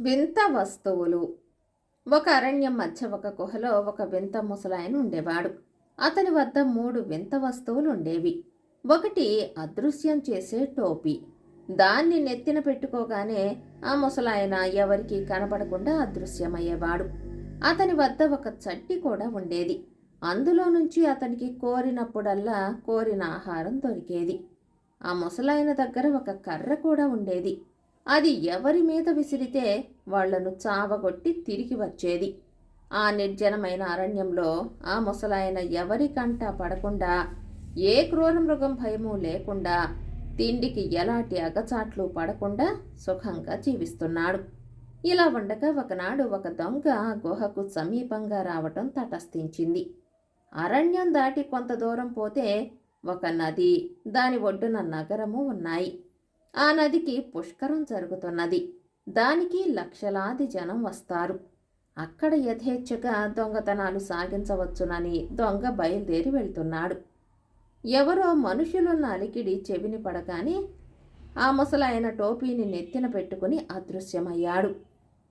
వింత వస్తువులు. ఒక అరణ్యం మధ్య ఒక గుహలో ఒక వింత ముసలాయన ఉండేవాడు. అతని వద్ద మూడు వింత వస్తువులు ఉండేవి. ఒకటి అదృశ్యం చేసే టోపీ. దాన్ని నెత్తిన పెట్టుకోగానే ఆ ముసలాయన ఎవరికి కనపడకుండా అదృశ్యమయ్యేవాడు. అతని వద్ద ఒక చట్టి కూడా ఉండేది. అందులో నుంచి అతనికి కోరినప్పుడల్లా కోరిన ఆహారం దొరికేది. ఆ ముసలాయన దగ్గర ఒక కర్ర కూడా ఉండేది. అది ఎవరి మీద విసిరితే వాళ్ళను చావగొట్టి తిరిగి వచ్చేది. ఆ నిర్జనమైన అరణ్యంలో ఆ ముసలాయన ఎవరి కంట పడకుండా ఏ క్రూర మృగం భయము లేకుండా తిండికి ఎలాంటి అగచాట్లు పడకుండా సుఖంగా జీవిస్తున్నాడు. ఇలా ఉండగా ఒకనాడు ఒక దొంగ గుహకు సమీపంగా రావటం తటస్థించింది. అరణ్యం దాటి కొంత దూరం పోతే ఒక నది దాని ఒడ్డున నగరము ఉన్నాయి. ఆ నదికి పుష్కరం జరుగుతున్నది. దానికి లక్షలాది జనం వస్తారు. అక్కడ యథేచ్ఛగా దొంగతనాలు సాగించవచ్చునని దొంగ బయలుదేరి వెళ్తున్నాడు. ఎవరో మనుషులున్న అలికిడి చెవిని పడగానే ఆ ముసలాయన టోపీని నెత్తిన పెట్టుకుని అదృశ్యమయ్యాడు.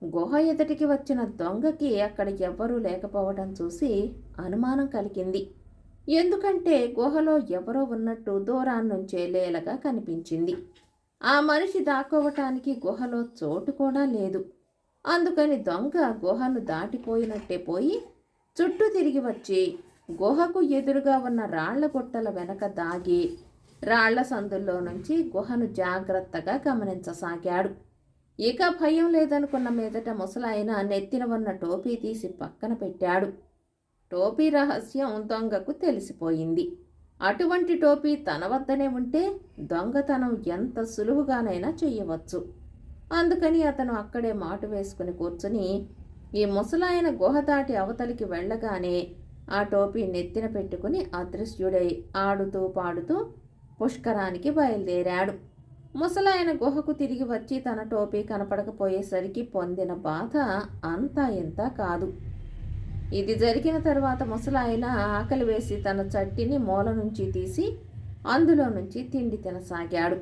గుహ ఎదుటికి వచ్చిన దొంగకి అక్కడ ఎవ్వరూ లేకపోవడం చూసి అనుమానం కలిగింది. ఎందుకంటే గుహలో ఎవరో ఉన్నట్టు దూరాన్నుంచే లేలగా కనిపించింది. ఆ మనిషి దాక్కోవటానికి గుహలో చోటు కూడా లేదు. అందుకని దొంగ గుహను దాటిపోయినట్టే పోయి చుట్టూ తిరిగి వచ్చి గుహకు ఎదురుగా ఉన్న రాళ్ళ గుట్టల వెనక దాగి రాళ్ళ సందుల్లో నుంచి గుహను జాగ్రత్తగా గమనించసాగాడు. ఇక భయం లేదనుకున్న మీదట ముసలాయన నెత్తిన ఉన్న టోపీ తీసి పక్కన పెట్టాడు. టోపీ రహస్యం దొంగకు తెలిసిపోయింది. అటువంటి టోపీ తన వద్దనే ఉంటే దొంగతనం ఎంత సులువుగానైనా చెయ్యవచ్చు. అందుకని అతను అక్కడే మాటు వేసుకుని కూర్చుని ఈ ముసలాయన గుహ దాటి అవతలికి వెళ్ళగానే ఆ టోపీ నెత్తిన పెట్టుకుని అదృశ్యుడై ఆడుతూ పాడుతూ పుష్కరానికి బయలుదేరాడు. ముసలాయన గుహకు తిరిగి వచ్చి తన టోపీ కనపడకపోయేసరికి పొందిన బాధ అంతా ఇంత కాదు. ఇది జరిగిన తర్వాత ముసలాయన ఆకలి వేసి తన చట్టిని మూల నుంచి తీసి అందులో నుంచి తిండి తినసాగాడు.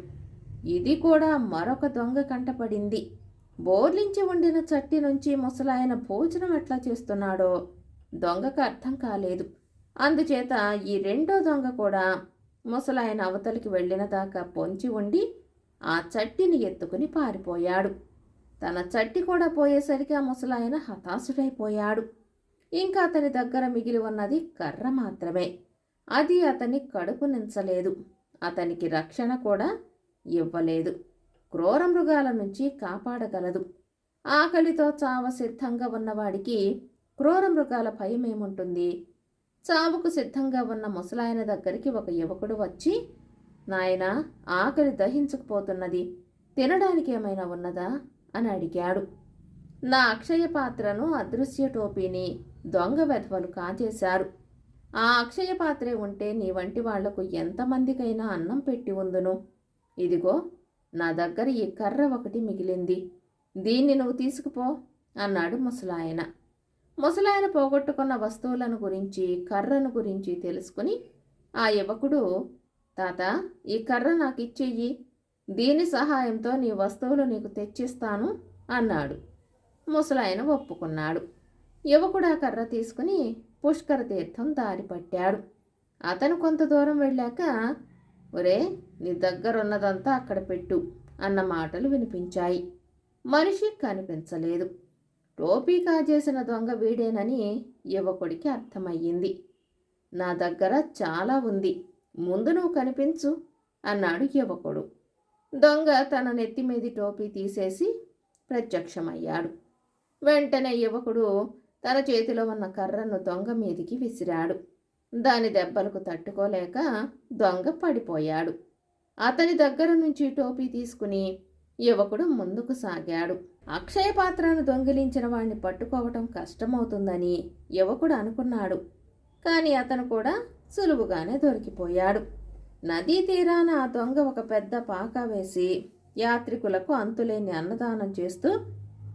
ఇది కూడా మరొక దొంగ కంటపడింది. బోర్లించి ఉండిన చట్టి నుంచి ముసలాయన భోజనం ఎట్లా చేస్తున్నాడో దొంగకు అర్థం కాలేదు. అందుచేత ఈ రెండో దొంగ కూడా ముసలాయన అవతలికి వెళ్ళిన దాకా పొంచి ఉండి ఆ చట్టిని ఎత్తుకుని పారిపోయాడు. తన చట్టి కూడా పోయేసరికి ఆ ముసలాయన హతాశుడైపోయాడు. ఇంకా అతని దగ్గర మిగిలి ఉన్నది కర్ర మాత్రమే. అది అతని కడుపు నించలేదు. అతనికి రక్షణ కూడా ఇవ్వలేదు. క్రూర మృగాల నుంచి కాపాడగలదు. ఆకలితో చావ సిద్ధంగా ఉన్నవాడికి క్రూర మృగాల భయం ఏముంటుంది? చావుకు సిద్ధంగా ఉన్న ముసలాయన దగ్గరికి ఒక యువకుడు వచ్చి నాయన ఆకలి దహించకపోతున్నది. తినడానికి ఏమైనా ఉన్నదా? అని అడిగాడు. నా అక్షయ పాత్రను అదృశ్య టోపీని. దొంగ వెధవలు కాజేశారు. ఆ అక్షయ పాత్రే ఉంటే నీ వంటి వాళ్ళకు ఎంతమందికైనా అన్నం పెట్టి ఉందును. ఇదిగో నా దగ్గర ఈ కర్ర ఒకటి మిగిలింది. దీన్ని నువ్వు తీసుకుపో అన్నాడు ముసలాయన. ముసలాయన పోగొట్టుకున్న వస్తువులను గురించి కర్రను గురించి తెలుసుకుని ఆ యువకుడు తాత ఈ కర్ర నాకు ఇచ్చేయి దీని సహాయంతో నీ వస్తువులు నీకు తెచ్చిస్తాను అన్నాడు. ముసలాయన ఒప్పుకున్నాడు. యువకుడు ఆ కర్ర తీసుకుని పుష్కర తీర్థం దారి పట్టాడు అతను కొంత దూరం వెళ్ళాక ఒరే నీ దగ్గర ఉన్నదంతా అక్కడ పెట్టు అన్న మాటలు వినిపించాయి. మనిషి కనిపించలేదు. టోపీ కాజేసిన దొంగ వీడేనని యువకుడికి అర్థమయ్యింది. నా దగ్గర చాలా ఉంది. ముందు నువ్వు కనిపించు అన్నాడు యువకుడు. దొంగ తన నెత్తి మీది టోపీ తీసేసి ప్రత్యక్షమయ్యాడు. వెంటనే యువకుడు తన చేతిలో ఉన్న కర్రను దొంగ మీదికి విసిరాడు. దాని దెబ్బలకు తట్టుకోలేక దొంగ పడిపోయాడు. అతని దగ్గర నుంచి టోపీ తీసుకుని యువకుడు ముందుకు సాగాడు. అక్షయ పాత్రను దొంగిలించిన వాణ్ణి పట్టుకోవటం కష్టమవుతుందని యువకుడు అనుకున్నాడు. కానీ అతను కూడా సులువుగానే దొరికిపోయాడు. నదీ తీరాన ఆ దొంగ ఒక పెద్ద పాక వేసి యాత్రికులకు అంతులేని అన్నదానం చేస్తూ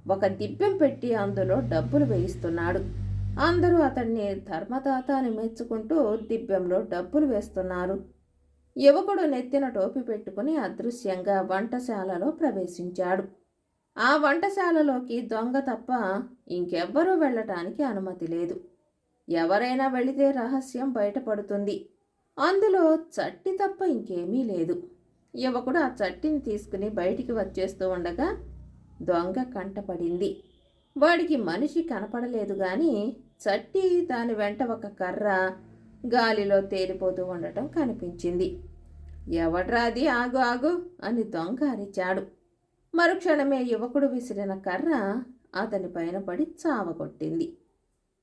ఒక దిబ్బెం పెట్టి అందులో డబ్బులు వేయిస్తున్నాడు. అందరూ అతన్ని ధర్మదాత అని మెచ్చుకుంటూ దిబ్బెంలో డబ్బులు వేస్తున్నారు. యువకుడు నెత్తిన టోపీ పెట్టుకుని అదృశ్యంగా వంటశాలలో ప్రవేశించాడు. ఆ వంటశాలలోకి దొంగ తప్ప ఇంకెవ్వరూ వెళ్ళటానికి అనుమతి లేదు. ఎవరైనా వెళితే రహస్యం బయటపడుతుంది. అందులో చట్టి తప్ప ఇంకేమీ లేదు. యువకుడు ఆ చట్టిని తీసుకుని బయటికి వచ్చేస్తూ ఉండగా దొంగ కంటపడింది. వాడికి మనిషి కనపడలేదు గాని చట్టి దాని వెంట ఒక కర్ర గాలిలో తేలిపోతూ ఉండటం కనిపించింది. ఎవడ్రాది ఆగు ఆగు అని దొంగ అరిచాడు. మరుక్షణమే యువకుడు విసిరిన కర్ర అతని పైన పడి చావగొట్టింది.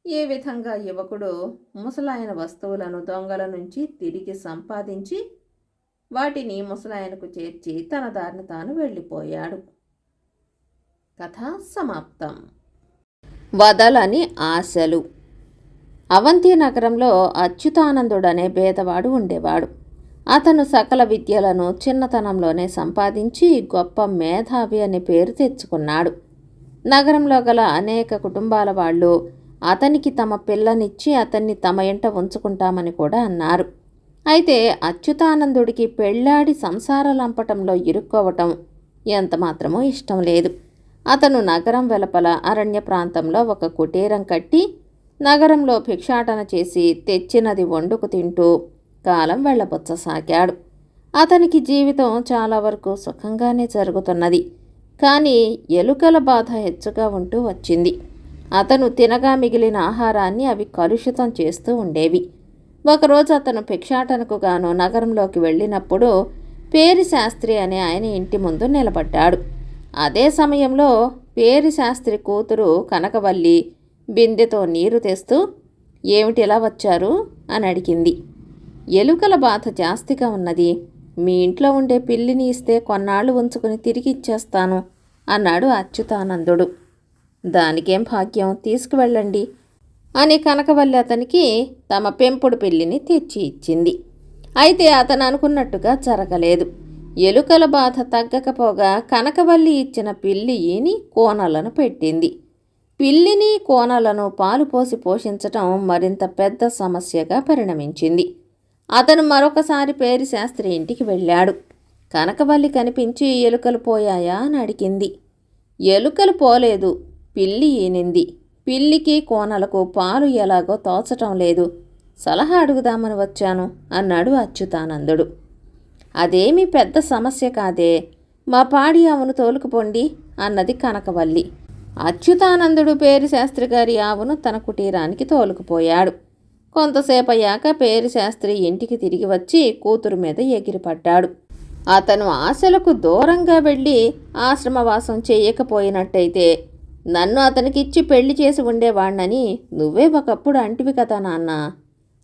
ఈ విధంగా యువకుడు ముసలాయన వస్తువులను దొంగల నుంచి తిరిగి సంపాదించి వాటిని ముసలాయనకు చేర్చి తన దారిన తాను వెళ్ళిపోయాడు. కథ సమాప్తం. వదలని ఆశలు. అవంతి నగరంలో అచ్యుతానందుడనే భేదవాడు ఉండేవాడు. అతను సకల విద్యలను చిన్నతనంలోనే సంపాదించి గొప్ప మేధావి అనే పేరు తెచ్చుకున్నాడు. నగరంలో గల అనేక కుటుంబాల వాళ్ళు అతనికి తమ పిల్లనిచ్చి అతన్ని తమ ఇంట ఉంచుకుంటామని కూడా అన్నారు. అయితే అచ్యుతానందుడికి పెళ్ళాడి సంసార లంపటంలో ఇరుక్కోవటం ఎంతమాత్రమో ఇష్టం లేదు. అతను నగరం వెలపల అరణ్య ప్రాంతంలో ఒక కుటీరం కట్టి నగరంలో భిక్షాటన చేసి తెచ్చినది వండుకు తింటూ కాలం వెళ్ళబుచ్చసాగాడు అతనికి జీవితం చాలా వరకు సుఖంగానే జరుగుతున్నది. కానీ ఎలుకల బాధ హెచ్చుగా ఉంటూ వచ్చింది. అతను తినగా మిగిలిన ఆహారాన్ని అవి కలుషితం చేస్తూ ఉండేవి. ఒకరోజు అతను భిక్షాటనకు గాను నగరంలోకి వెళ్ళినప్పుడు పేరి శాస్త్రి అనే ఆయన ఇంటి ముందు నిలబడ్డాడు. అదే సమయంలో పేరి శాస్త్రి కూతురు కనకవల్లి బిందెతో నీరు తెస్తూ ఏమిటిలా వచ్చారు? అని అడిగింది. ఎలుకల బాధ జాస్తిగా ఉన్నది. మీ ఇంట్లో ఉండే పిల్లిని ఇస్తే కొన్నాళ్ళు ఉంచుకుని తిరిగి ఇచ్చేస్తాను అన్నాడు అచ్యుతానందుడు. దానికేం భాగ్యం? తీసుకువెళ్ళండి అని కనకవల్లి అతనికి తమ పెంపుడు పిల్లిని తెచ్చి ఇచ్చింది. అయితే అతను అనుకున్నట్టుగా జరగలేదు. ఎలుకల బాధ తగ్గకపోగా కనకవల్లి ఇచ్చిన పిల్లి ఈని కోనలను పెట్టింది. పిల్లిని కోనలను పాలు పోసి పోషించటం మరింత పెద్ద సమస్యగా పరిణమించింది. అతను మరొకసారి పేరు శాస్త్రి ఇంటికి వెళ్ళాడు. కనకవల్లి కనిపించి ఎలుకలు పోయాయా అని అడిగింది. ఎలుకలు పోలేదు పిల్లి ఈనింది. పిల్లికి కోనలకు పాలు ఎలాగో తోచటం లేదు. సలహా అడుగుదామని వచ్చాను అన్నాడు అచ్యుతానందుడు. అదేమీ పెద్ద సమస్య కాదే. మా పాడి ఆవును తోలుకుపోండి అన్నది కనకవల్లి. అచ్యుతానందుడు పేరు శాస్త్రి గారి ఆవును తన కుటీరానికి తోలుకుపోయాడు కొంతసేపు అయ్యాక పేరు శాస్త్రి ఇంటికి తిరిగి వచ్చి కూతురు మీద ఎగిరిపడ్డాడు. అతను ఆశలకు దూరంగా వెళ్ళి ఆశ్రమవాసం చేయకపోయినట్టయితే నన్ను అతనికిచ్చి పెళ్ళి చేసి ఉండేవాణ్ణని నువ్వే ఒకప్పుడు అంటివి కదా నాన్న.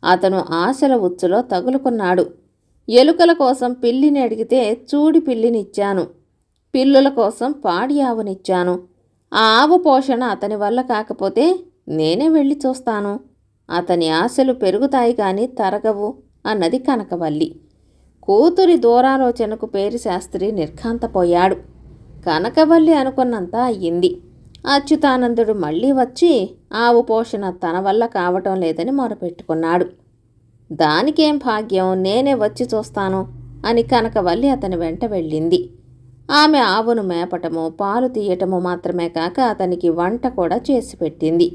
అతను ఆశల ఉచ్చులో తగులుకున్నాడు. ఎలుకల కోసం పిల్లిని అడిగితే చూడి పిల్లినిచ్చాను. పిల్లుల కోసం పాడి ఆవునిచ్చాను. ఆ ఆవు పోషణ అతని వల్ల కాకపోతే నేనే వెళ్ళి చూస్తాను. అతని ఆశలు పెరుగుతాయి కానీ తరగవు అన్నది కనకవల్లి. కూతురి దూరాలోచనకు పేరు శాస్త్రి నిర్ఘాంతపోయాడు. కనకవల్లి అనుకున్నంత అయ్యింది. అచ్యుతానందుడు మళ్ళీ వచ్చి ఆవు పోషణ తన వల్ల కావటం లేదని మొరపెట్టుకున్నాడు. దానికేం భాగ్యం? నేనే వచ్చి చూస్తాను అని కనకవల్లి అతని వెంట వెళ్ళింది. ఆమె ఆవును మేపటము పాలు తీయటము మాత్రమే కాక అతనికి వంట కూడా చేసి పెట్టింది.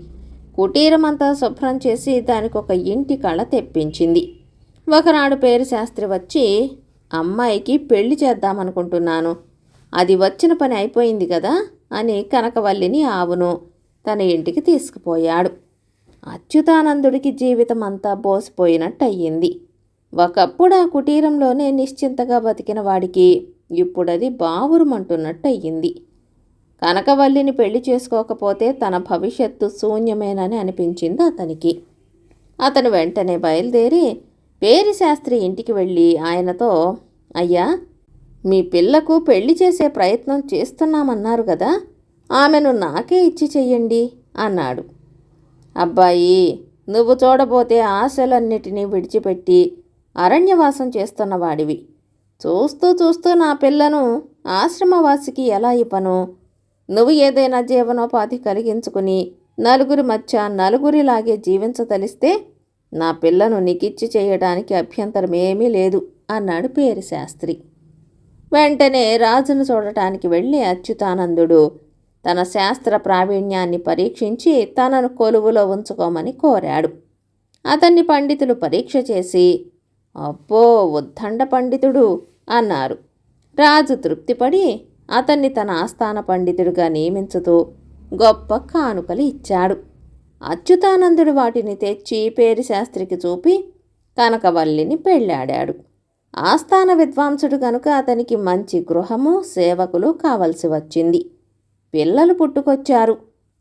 కుటీరమంతా శుభ్రం చేసి దానికి ఒక ఇంటి కళ తెప్పించింది. ఒకనాడు పేరు శాస్త్రి వచ్చి అమ్మాయికి పెళ్ళి చేద్దామనుకుంటున్నాను. అది వచ్చిన పని అయిపోయింది కదా? అని కనకవల్లిని ఆవును తన ఇంటికి తీసుకుపోయాడు. అచ్యుతానందుడికి జీవితం అంతా బోసిపోయినట్టు అయ్యింది ఒకప్పుడు ఆ కుటీరంలోనే నిశ్చింతగా బతికిన వాడికి ఇప్పుడది బావురుమంటున్నట్టయింది కనకవల్లిని పెళ్ళి చేసుకోకపోతే తన భవిష్యత్తు శూన్యమేనని అనిపించింది అతనికి. అతను వెంటనే బయలుదేరి పేరి శాస్త్రి ఇంటికి వెళ్ళి ఆయనతో అయ్యా మీ పిల్లకు పెళ్ళి చేసే ప్రయత్నం చేస్తున్నామన్నారు కదా ఆమెను నాకే ఇచ్చి చెయ్యండి అన్నాడు. అబ్బాయి నువ్వు చూడబోతే ఆశలన్నిటినీ విడిచిపెట్టి అరణ్యవాసం చేస్తున్న వాడివి. చూస్తూ చూస్తూ నా పిల్లను ఆశ్రమవాసికి ఎలా ఇవ్వను? నువ్వు ఏదైనా జీవనోపాధి కలిగించుకుని నలుగురి మధ్య నలుగురిలాగే జీవించదలిస్తే నా పిల్లను నీకిచ్చి చేయడానికి అభ్యంతరం ఏమీ లేదు అన్నాడు పేరు శాస్త్రి. వెంటనే రాజును చూడటానికి వెళ్ళి అచ్యుతానందుడు తన శాస్త్ర ప్రావీణ్యాన్ని పరీక్షించి తనను కొలువులో ఉంచుకోమని కోరాడు. అతన్ని పండితులు పరీక్ష చేసి అబ్బో ఉద్దండ పండితుడు అన్నారు. రాజు తృప్తిపడి అతన్ని తన ఆస్థాన పండితుడిగా నియమించుతూ గొప్ప కానుకలు ఇచ్చాడు. అచ్యుతానందుడు వాటిని తెచ్చి పేరి శాస్త్రికి చూపి కనకవల్లిని పెళ్ళాడాడు ఆస్థాన విద్వాంసుడు కనుక అతనికి మంచి గృహము సేవకులు కావలసి వచ్చింది. పిల్లలు పుట్టుకొచ్చారు.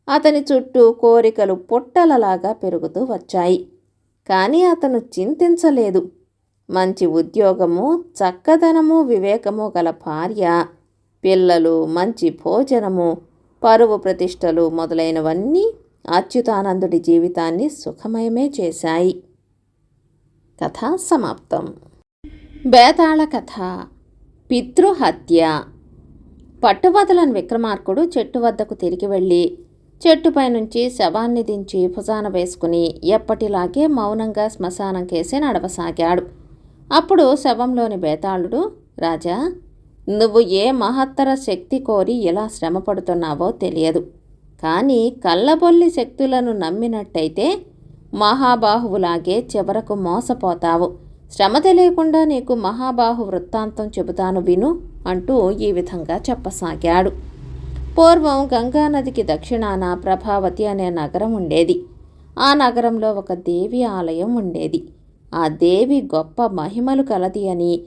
అతని చుట్టూ కోరికలు పుట్టలలాగా పెరుగుతూ వచ్చాయి. కానీ అతను చింతించలేదు. మంచి ఉద్యోగము చక్కదనము వివేకము గల భార్య పిల్లలు మంచి భోజనము పరువు ప్రతిష్టలు మొదలైనవన్నీ అచ్యుతానందుడి జీవితాన్ని సుఖమయమే చేశాయి. కథ సమాప్తం. బేతాళ కథ. పితృహత్య. పట్టువదలని విక్రమార్కుడు చెట్టు వద్దకు తిరిగి వెళ్ళి చెట్టుపై నుంచి శవాన్ని దించి భుజాన వేసుకుని ఎప్పటిలాగే మౌనంగా శ్మశానం కేసి నడవసాగాడు. అప్పుడు శవంలోని బేతాళుడు రాజా నువ్వు ఏ మహత్తర శక్తి కోరి ఇలా శ్రమపడుతున్నావో తెలియదు. కానీ కళ్ళబొల్లి శక్తులను నమ్మినట్టయితే మహాబాహువులాగే చివరకు మోసపోతావు. శ్రమ తెలియకుండా నీకు మహాబాహు వృత్తాంతం చెబుతాను విను. అంటూ ఈ విధంగా చెప్పసాగాడు. పూర్వం గంగానదికి దక్షిణాన ప్రభావతి అనే నగరం ఉండేది. ఆ నగరంలో ఒక దేవి ఆలయం ఉండేది. ఆ దేవి గొప్ప మహిమలు కలది అని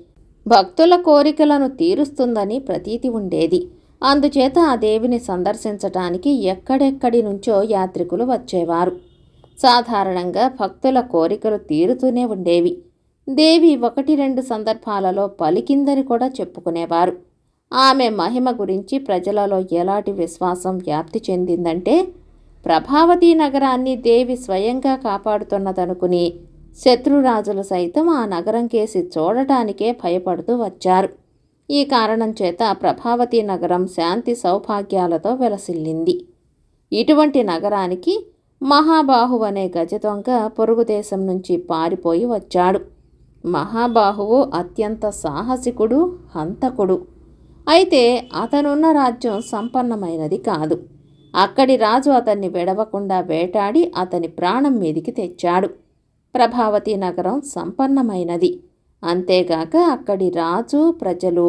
భక్తుల కోరికలను తీరుస్తుందని ప్రతీతి ఉండేది. అందుచేత ఆ దేవిని సందర్శించటానికి ఎక్కడెక్కడి నుంచో యాత్రికులు వచ్చేవారు. సాధారణంగా భక్తుల కోరికలు తీరుతూనే ఉండేవి. దేవి ఒకటి రెండు సందర్భాలలో పలికిందని కూడా చెప్పుకునేవారు. ఆమె మహిమ గురించి ప్రజలలో ఎలాంటి విశ్వాసం వ్యాప్తి చెందిందంటే ప్రభావతి నగరాన్ని దేవి స్వయంగా కాపాడుతున్నదనుకుని శత్రురాజులు సైతం ఆ నగరం కేసి చూడటానికే భయపడుతూ వచ్చారు. ఈ కారణం చేత ప్రభావతి నగరం శాంతి సౌభాగ్యాలతో వెలసిల్లింది. ఇటువంటి నగరానికి మహాబాహు అనే గజదొంగ పొరుగు దేశం నుంచి పారిపోయి వచ్చాడు. మహాబాహువు అత్యంత సాహసికుడు హంతకుడు. అయితే అతనున్న రాజ్యం సంపన్నమైనది కాదు. అక్కడి రాజు అతన్ని విడవకుండా వేటాడి అతని ప్రాణం మీదికి తెచ్చాడు. ప్రభావతి నగరం సంపన్నమైనది. అంతేగాక అక్కడి రాజు ప్రజలు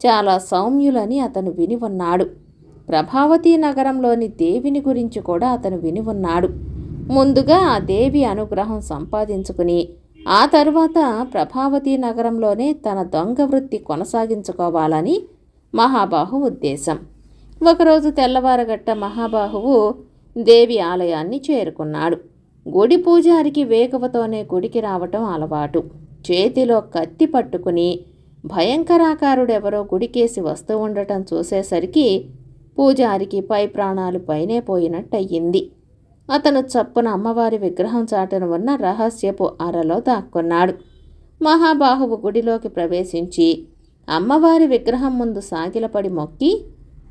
చాలా సౌమ్యులని అతను విని ఉన్నాడు ప్రభావతి నగరంలోని దేవిని గురించి కూడా అతను విని ఉన్నాడు ముందుగా ఆ దేవి అనుగ్రహం సంపాదించుకుని ఆ తర్వాత ప్రభావతి నగరంలోనే తన దొంగ వృత్తి కొనసాగించుకోవాలని మహాబాహు ఉద్దేశం. ఒకరోజు తెల్లవారగట్ట మహాబాహువు దేవి ఆలయాన్ని చేరుకున్నాడు. గుడి పూజారికి వేగవతోనే గుడికి రావటం అలవాటు. చేతిలో కత్తి పట్టుకుని భయంకరాకారుడెవరో గుడికేసి వస్తూ ఉండటం చూసేసరికి పూజారికి పై ప్రాణాలు పైనే పోయినట్టయింది. అతను చప్పున అమ్మవారి విగ్రహం చాటన ఉన్న రహస్యపు అరలో దాక్కున్నాడు. మహాబాహువు గుడిలోకి ప్రవేశించి అమ్మవారి విగ్రహం ముందు సాగిలపడి మొక్కి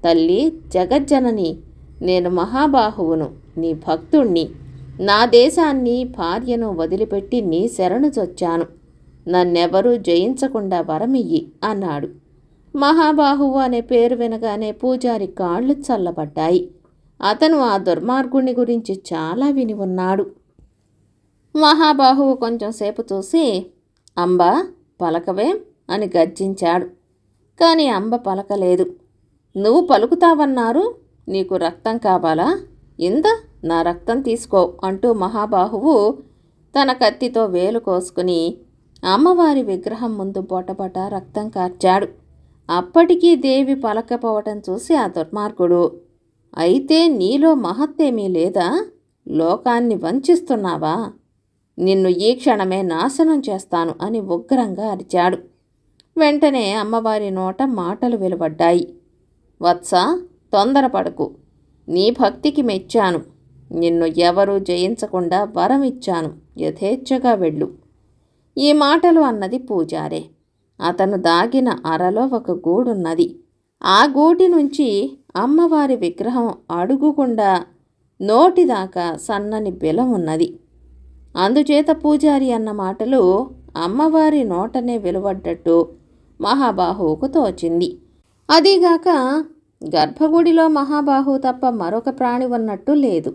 తల్లి జగజ్జనని నేను మహాబాహువును నీ భక్తుణ్ణి నా దేశాన్ని భార్యను వదిలిపెట్టి నీ శరణు చొచ్చాను. నన్నెవరూ జయించకుండా వరమియ్యి అన్నాడు. మహాబాహువు అనే పేరు వినగానే పూజారి కాళ్ళు చల్లబడ్డాయి. అతను ఆ దుర్మార్గుని గురించి చాలా విని ఉన్నాడు. మహాబాహువు కొంచెం సేపు చూసి అంబ పలకవేం అని గర్జించాడు. కానీ అంబ పలకలేదు. నువ్వు పలుకుతావన్నారు? నీకు రక్తం కావాలా? ఇంద నా రక్తం తీసుకో అంటూ మహాబాహువు తన కత్తితో వేలు కోసుకుని అమ్మవారి విగ్రహం ముందు బొటబొట రక్తం కార్చాడు. అప్పటికీ దేవి పలకపోవటం చూసి ఆ దుర్మార్గుడు అయితే నీలో మహత్తేమీ లేదా? లోకాన్ని వంచిస్తున్నావా? నిన్ను ఈ క్షణమే నాశనం చేస్తాను అని ఉగ్రంగా అరిచాడు. వెంటనే అమ్మవారి నోట మాటలు వెలువడ్డాయి. వత్స తొందరపడకు. నీ భక్తికి మెచ్చాను. నిన్ను ఎవరూ జయించకుండా వరం ఇచ్చాను. యథేచ్ఛగా వెళ్ళు. ఈ మాటలు అన్నది పూజారే. అతను దాగిన అరలో ఒక గూడున్నది. ఆ గూటి నుంచి అమ్మవారి విగ్రహం అడుగుకుండా నోటిదాకా సన్నని బిలం ఉన్నది. అందుచేత పూజారి అన్న మాటలు అమ్మవారి నోటనే వెలువడ్డట్టు మహాబాహువుకు తోచింది. అదీగాక గర్భగుడిలో మహాబాహువు తప్ప మరొక ప్రాణి ఉన్నట్టు లేదు.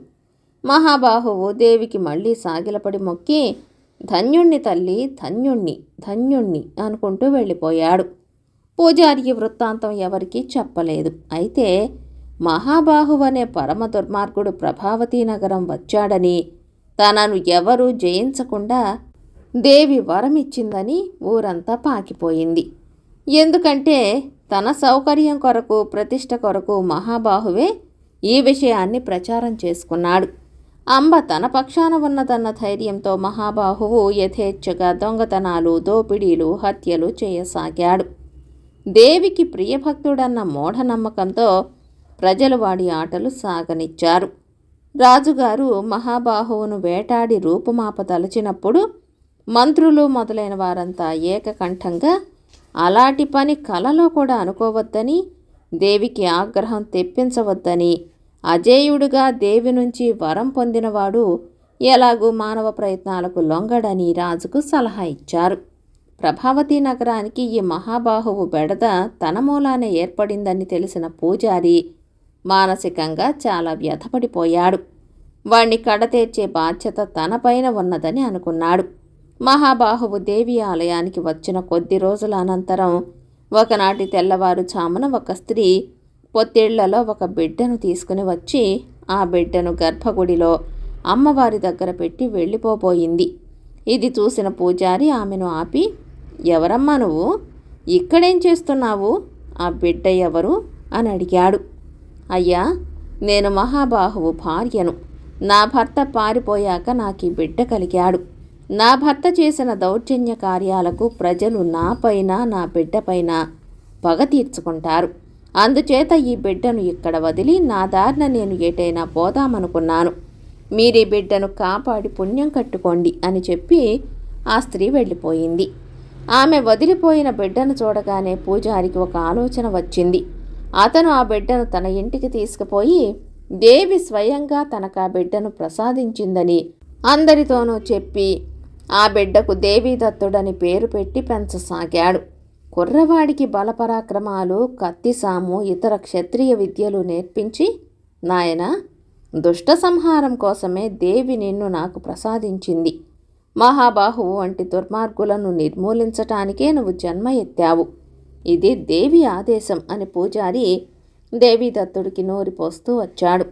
మహాబాహువు దేవికి మళ్ళీ సాగిలపడి మొక్కి ధన్యుణ్ణి తల్లి ధన్యుణ్ణి ధన్యుణ్ణి అనుకుంటూ వెళ్ళిపోయాడు. పూజారికి వృత్తాంతం ఎవరికీ చెప్పలేదు. అయితే మహాబాహువు అనే పరమ దుర్మార్గుడు ప్రభావతీ నగరం వచ్చాడని తనను ఎవరూ జయించకుండా దేవి వరమిచ్చిందని ఊరంతా పాకిపోయింది. ఎందుకంటే తన సౌకర్యం కొరకు ప్రతిష్ట కొరకు మహాబాహువే ఈ విషయాన్ని ప్రచారం చేసుకున్నాడు. అంబ తన పక్షాన ఉన్నదన్న ధైర్యంతో మహాబాహువు యథేచ్ఛగా దొంగతనాలు దోపిడీలు హత్యలు చేయసాగాడు. దేవికి ప్రియభక్తుడన్న మూఢనమ్మకంతో ప్రజలు వాడి ఆటలు సాగనిచ్చారు. రాజుగారు మహాబాహువును వేటాడి రూపుమాపదలచినప్పుడు మంత్రులు మొదలైన వారంతా ఏకకంఠంగా అలాంటి పని కలలో కూడా అనుకోవద్దని దేవికి ఆగ్రహం తెప్పించవద్దని అజేయుడుగా దేవి నుంచి వరం పొందినవాడు ఎలాగూ మానవ ప్రయత్నాలకు లొంగడని రాజుకు సలహా ఇచ్చారు. ప్రభావతి నగరానికి ఈ మహాబాహువు బెడద తన మూలానే ఏర్పడిందని తెలిసిన పూజారి మానసికంగా చాలా వ్యధపడిపోయాడు. వాణ్ణి కడతేర్చే బాధ్యత తనపైన ఉన్నదని అనుకున్నాడు. మహాబాహువు దేవి ఆలయానికి వచ్చిన కొద్ది రోజుల అనంతరం ఒకనాటి తెల్లవారుజామున ఒక స్త్రీ పొత్తిళ్ళలో ఒక బిడ్డను తీసుకుని వచ్చి ఆ బిడ్డను గర్భగుడిలో అమ్మవారి దగ్గర పెట్టి వెళ్ళిపోబోయింది. ఇది చూసిన పూజారి ఆమెను ఆపి ఎవరమ్మా నువ్వు? ఇక్కడేం చేస్తున్నావు? ఆ బిడ్డ ఎవరు? అని అడిగాడు. అయ్యా నేను మహాబాహువు భార్యను. నా భర్త పారిపోయాక నాకు ఈ బిడ్డ కలిగాడు. నా భర్త చేసిన దౌర్జన్య కార్యాలకు ప్రజలు నాపైన నా బిడ్డపైన పగ తీర్చుకుంటారు. అందుచేత ఈ బిడ్డను ఇక్కడ వదిలి నా దారిన నేను ఎటైనా పోదామనుకున్నాను. మీరీ బిడ్డను కాపాడి పుణ్యం కట్టుకోండి అని చెప్పి ఆ స్త్రీ వెళ్ళిపోయింది. ఆమె వదిలిపోయిన బిడ్డను చూడగానే పూజారికి ఒక ఆలోచన వచ్చింది. అతను ఆ బిడ్డను తన ఇంటికి తీసుకుపోయి దేవి స్వయంగా తనకు ఆ బిడ్డను ప్రసాదించిందని అందరితోనూ చెప్పి ఆ బిడ్డకు దేవీదత్తుడని పేరు పెట్టి పెంచసాగాడు. కుర్రవాడికి బలపరాక్రమాలు కత్తిసాము ఇతర క్షత్రియ విద్యలు నేర్పించి నాయన దుష్ట సంహారం కోసమే దేవి నిన్ను నాకు ప్రసాదించింది. మహాబాహువు వంటి దుర్మార్గులను నిర్మూలించటానికే నువ్వు జన్మ ఎత్తావు. ఇది దేవి ఆదేశం అని పూజారి దేవీదత్తుడికి నోరిపోస్తూ వచ్చాడు.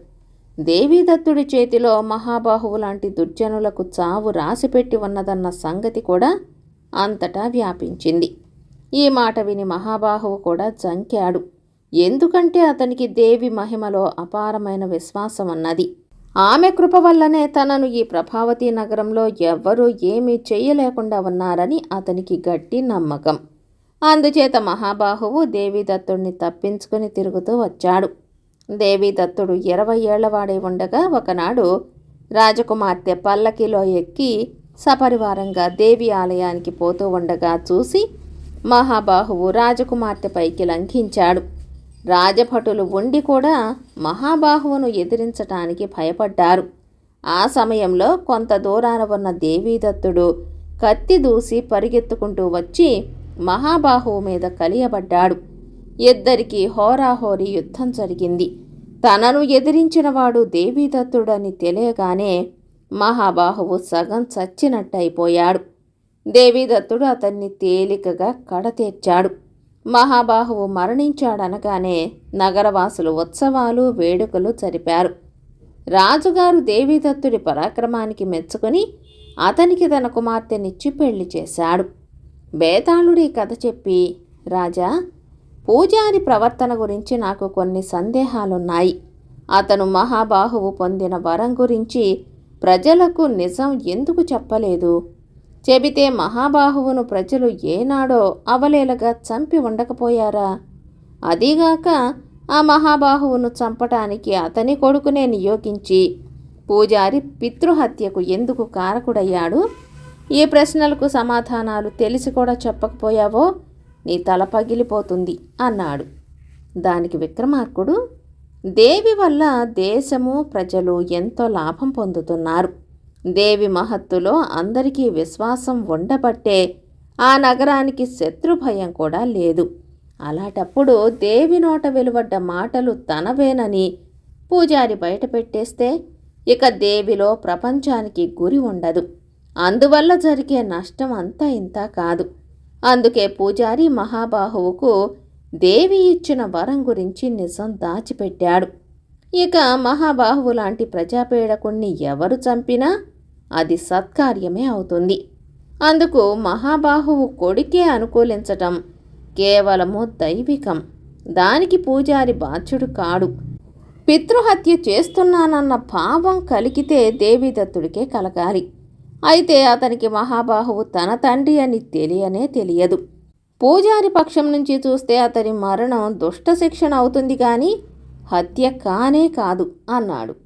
దేవీదత్తుడి చేతిలో మహాబాహువు లాంటి దుర్జనులకు చావు రాసిపెట్టి ఉన్నదన్న సంగతి కూడా అంతటా వ్యాపించింది. ఈ మాట విని మహాబాహువు కూడా జంకాడు. ఎందుకంటే అతనికి దేవి మహిమలో అపారమైన విశ్వాసం అన్నది ఆమె కృప వల్లనే తనను ఈ ప్రభావతి నగరంలో ఎవ్వరూ ఏమీ చేయలేకుండా ఉన్నారని అతనికి గట్టి నమ్మకం. అందుచేత మహాబాహువు దేవీదత్తుడిని తప్పించుకుని తిరుగుతూ వచ్చాడు. దేవీదత్తుడు ఇరవై ఏళ్ళవాడై ఉండగా ఒకనాడు రాజకుమార్తె పల్లకిలో ఎక్కి సపరివారంగా దేవి ఆలయానికి పోతూ ఉండగా చూసి మహాబాహువు రాజకుమార్తె పైకి లంఘించాడు. రాజభటులు ఉండి కూడా మహాబాహువును ఎదిరించటానికి భయపడ్డారు. ఆ సమయంలో కొంత దూరాన ఉన్న దేవీదత్తుడు కత్తి దూసి పరిగెత్తుకుంటూ వచ్చి మహాబాహువు మీద కలియబడ్డాడు. ఇద్దరికి హోరాహోరీ యుద్ధం జరిగింది. తనను ఎదిరించినవాడు దేవీదత్తుడని తెలియగానే మహాబాహువు సగం చచ్చినట్టయిపోయాడు. దేవీదత్తుడు అతన్ని తేలికగా కడతేర్చాడు. మహాబాహువు మరణించాడనగానే నగరవాసులు ఉత్సవాలు వేడుకలు జరిపారు. రాజుగారు దేవీదత్తుడి పరాక్రమానికి మెచ్చుకొని అతనికి తన కుమార్తెనిచ్చి పెళ్ళి చేశాడు. బేతాళుడి కథ చెప్పి రాజా పూజారి ప్రవర్తన గురించి నాకు కొన్ని సందేహాలున్నాయి. అతను మహాబాహువు పొందిన వరం గురించి ప్రజలకు నిజం ఎందుకు చెప్పలేదు? చెబితే మహాబాహువును ప్రజలు ఏనాడో అవలేలగా చంపి ఉండకపోయారా? అదీగాక ఆ మహాబాహువును చంపటానికి అతని కొడుకునే నియోగించి పూజారి పితృహత్యకు ఎందుకు కారకుడయ్యాడు? ఈ ప్రశ్నలకు సమాధానాలు తెలిసి కూడా చెప్పకపోయావో? నీ తల పగిలిపోతుంది అన్నాడు. దానికి విక్రమార్కుడు దేవి వల్ల దేశము ప్రజలు ఎంతో లాభం పొందుతున్నారు. దేవి మహత్తులో అందరికీ విశ్వాసం ఉండబట్టే ఆ నగరానికి శత్రు భయం కూడా లేదు. అలాంటప్పుడు దేవి నోట వెలువడ్డ మాటలు తనవేనని పూజారి బయట పెట్టేస్తే ఇక దేవిలో ప్రపంచానికి గురి ఉండదు. అందువల్ల జరిగే నష్టం అంతా ఇంత కాదు. అందుకే పూజారి మహాబాహువుకు దేవి ఇచ్చిన వరం గురించి నిజం దాచిపెట్టాడు. ఇక మహాబాహువు లాంటి ప్రజాపేడకుణ్ణి ఎవరు చంపినా అది సత్కార్యమే అవుతుంది. అందుకు మహాబాహువు కొడుకే అనుకూలించటం కేవలము దైవికం. దానికి పూజారి బాధ్యుడు కాడు. పితృహత్య చేస్తున్నానన్న భావం కలిగితే దేవీదత్తుడికే కలగాలి. అయితే అతనికి మహాబాహువు తన తండ్రి అని తెలియనే తెలియదు. పూజారి పక్షం నుంచి చూస్తే అతని మరణం దుష్ట శిక్షణ అవుతుంది కానీ హత్య కానే కాదు అన్నాడు.